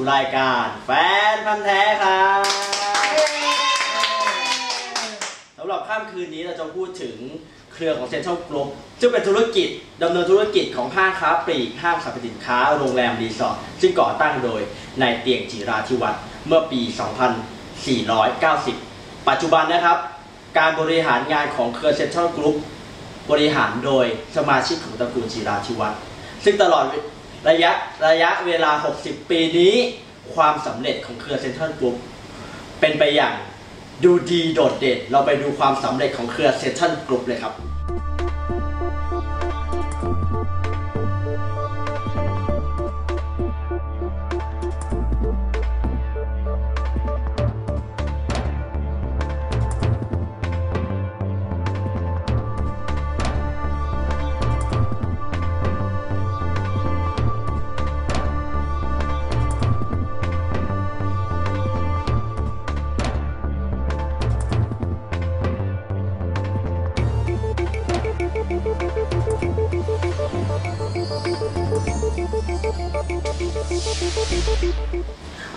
สู่รายการแฟนพันธ์แท้ครับสำหรับค่ำคืนนี้เราจะพูดถึงเครือของเซ็นทรัลกรุ๊ปซึ่งเป็นธุรกิจดำเนินธุรกิจของห้างค้าปลีกห้างสรรพสินค้าโรงแรมรีสอร์ทซึ่งก่อตั้งโดยนายเตียงจิราธิวัฒน์เมื่อปี 2490 ปัจจุบันนะครับ การบริหารงานของเครือเซ็นทรัลกรุ๊ปบริหารโดยสมาชิกของตระกูลจิราธิวัฒน์ซึ่งตลอด ระยะระยะเวลา 60 ปีนี้ ความสำเร็จของเครือเซ็นทรัลกรุ๊ปเป็นไปอย่างดูดีโดดเด่น เราไปดูความสำเร็จของเครือเซ็นทรัลกรุ๊ปเลยครับ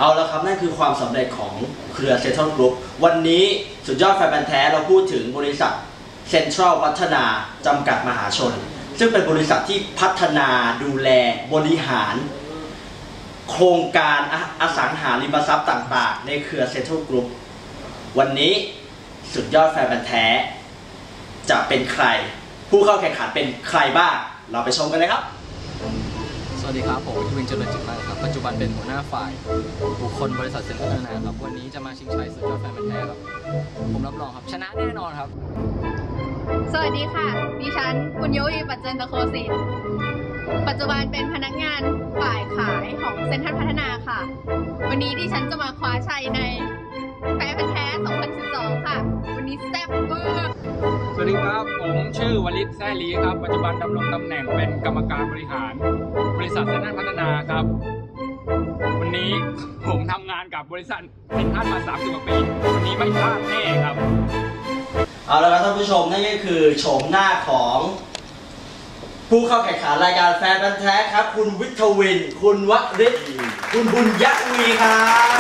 เอาละครับ นั่นคือความสำเร็จของเครือเซ็นทรัลกรุ๊ปวันนี้สุดยอดแฟนพันธ์แท้เราพูดถึงบริษัทเซ็นทรัลพัฒนาจำกัดมหาชน ซึ่งเป็นบริษัทที่พัฒนาดูแลบริหาร โครงการออสังหาริมทรัพย์ต่างๆ ในเครือเซ็นทรัลกรุ๊ปวันนี้สุดยอดแฟนพันธ์แท้ จะเป็นใคร ผู้เข้าแข่งขันเป็นใครบ้าง เราไปชมกันเลยครับ สวัสดีครับ ผมวิทวินเจริญจิตมากครับ ปัจจุบันเป็นหัวหน้าฝ่าย บุคคลบริษัทเซ็นทรัลพัฒนาครับ วันนี้จะมาชิงชัยสุดยอดแฟนพันธุ์แท้ครับ ผมรับรองครับชนะแน่นอนครับ สวัสดีค่ะ ดิฉันคุณยุ้ยปัจเจนตะโคสินปัจจุบันเป็นพนักงานฝ่ายขายของเซ็นทรัลพัฒนาค่ะ วันนี้ดิฉันจะมาคว้าชัยในแฟร์พันธุ์แท้ 2012 ค่ะ วันนี้แซ่บเวอร์ สวัสดีครับ ผมชื่อวลิตแซ่ลีครับ ปัจจุบันดำรงตำแหน่งเป็นกรรมการบริหาร บริษัทเซนทรัลพัฒนาครับ วันนี้ผมทำงานกับบริษัทเซ็นทรัลมา30กว่าปี วันนี้ไม่พลาดแน่ครับ เอาละครับท่านผู้ชมนั่นก็คือโฉมหน้าของ ผู้เข้าแข่งขันรายการแฟนพันธ์แท้ครับ คุณวิทวิน คุณวริศคุณบุญยวีครับ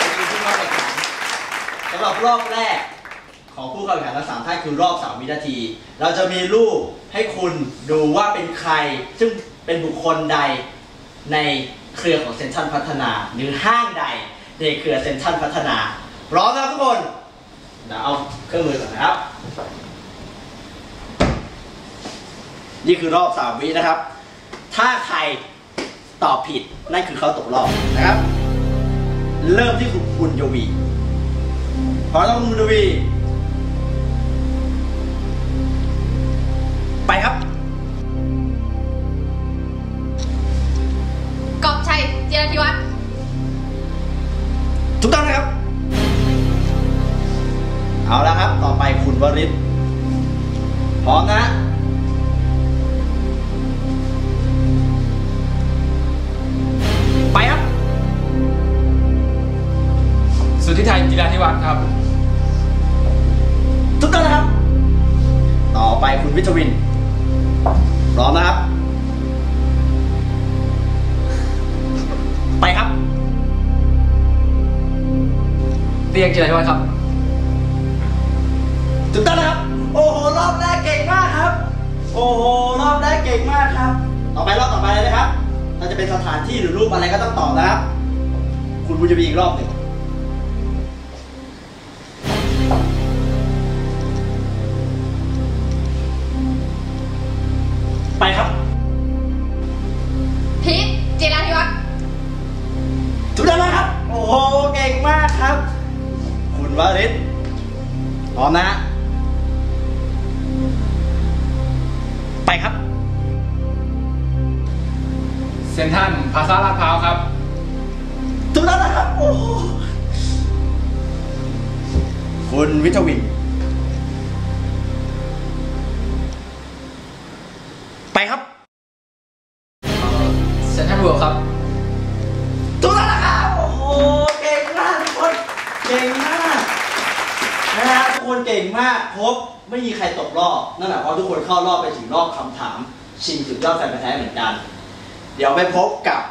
นี่คือผู้เข้าแข่งขันสำหรับรอบแรก ของผู้เข้าแข่งขันทั้งสามท่านคือรอบ 3 วินาที เราจะมีรูปให้คุณดูว่าเป็นใคร ซึ่งเป็นบุคคลใดในเครือของเซ็นทรัลพัฒนา หรือห้างใดในเครือเซ็นทรัลพัฒนาพร้อมนะครับทุกคนเดี๋ยวเอาเครื่องมือก่อนนะครับ นี่คือรอบสาวินะครับ ถ้าใครตอบผิดนั่นคือเขาตกรอบนะครับ เริ่มที่คุณบุญยวีพร้อมแล้วคุณบุญยวี ไปครับ กอบชัยเจรธิวัฒน์ถูกต้องนะครับ เอาละครับ ต่อไปคุณวริศพร้อมนะ ไปครับ สุทธิไทยกีฬาธิวัฒน์ครับ ถูกต้องนะครับ ต่อไปคุณวิทวิน เตียงเจริญวัฒน์ครับถูกต้องนะครับ โอ้โห รอบแรกเก่งมากครับ โอ้โห รอบแรกเก่งมากครับ ต่อไปรอบต่อไปเลยนะครับน่าจะเป็นสถานที่หรือรูปอะไรก็ต้องตอบนะครับ คุณบุญจะมีอีกรอบหนึ่งไปครับ วริศพร้อมนะ ไปครับ เซ็นทรัลพาซาลาดพร้าวครับถูกต้องแล้วครับโอ้โหคุณวิทวิน ไปครับ เซ็นทรัลเวิลด์ครับ เก่งมากครบไม่มีใครตกรอบนั่นแหมายความว่าทุกคนเข้ารอบไปถึงรอบคำถาม ชิงสุดยอดแฟนพันธ์แท้เหมือนกัน เดี๋ยวไปพบกับ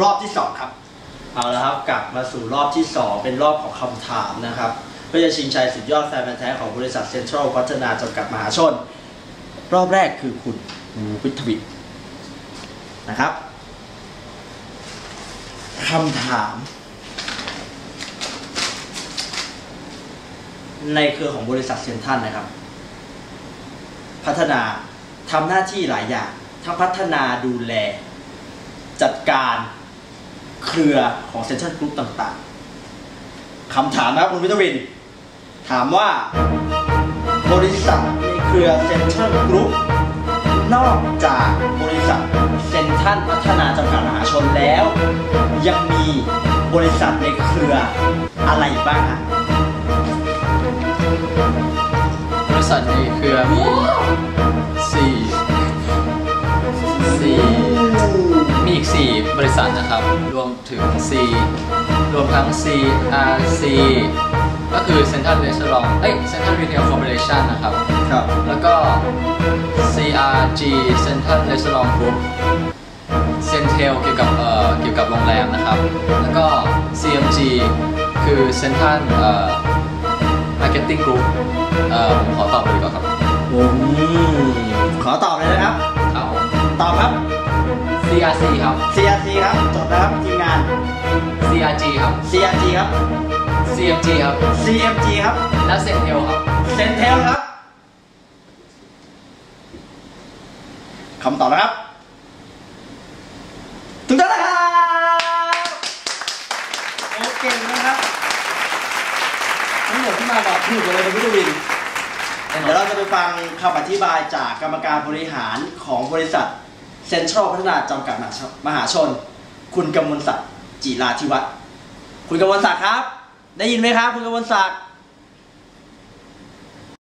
รอบที่สองครับเอาละครับกลับมาสู่รอบที่สองเป็นรอบของคำถามนะครับเพื่อจะชิงชัยสุดยอดแฟนพันธ์แท้ของบริษัทเซ็นทรัลพัฒนาจำกัดมหาชน รอบแรกคือคุณวิทวิทนะครับคำถาม ในเครือของบริษัทเซ็นทัลนะครับ พัฒนาทำหน้าที่หลายอย่างทั้งพัฒนาดูแล จัดการเครือของเซ็นทัลกรุ๊ปต่างๆคำถามนะครับคุณวิทวิน ถามว่าบริษัทในเครือเซ็นทัลกรุ๊ปนอกจากบริษัทเซ็นทัลพัฒนาจำกัดมหาชนแล้ว ยังมีบริษัทในเครืออะไรบ้างฮะ บริษัทในเครือมีสี่สี่มีอีกสี่บริษัทนะครับ รวมถึง C รวมทั้ง CRC ก็คือ Central Restaurant เอ้ย Central Retail Corporation นะครับ ครับ แล้วก็ CRG Central Restaurant Group Centel เกี่ยวกับเอ่อเกี่ยวกับโรงแรมนะครับ แล้วก็ CMG คือ Central เอ่อ Marketing Group เอ่อผมขอตอบเลยดีกว่าครับอืมขอตอบเลยนะครับ ครับผม ตอบครับ CRC ครับ CRC ครับจดนะครับทีมงาน CRG ครับ CRG ครับ CMG ครับ CMG ครับ และ Centel ครับ เซนเทลครับคำตอบนะครับถูกต้องนะครับโอเคนะครับทั้งห มดที่มาบอกถูกหมดเลยคุณวิทวิน เดี๋ยวเราจะไปฟังคำอธิบายจากกรรมการบริหารของบริษัทเซ็นทรัลพัฒนาจำกัดมหาชน คุณกำมลศักดิ์จิราธิวัฒน์คุณกำมลศักดิ์ครับ ได้ยินไหมครับ คุณกำมลศักดิ์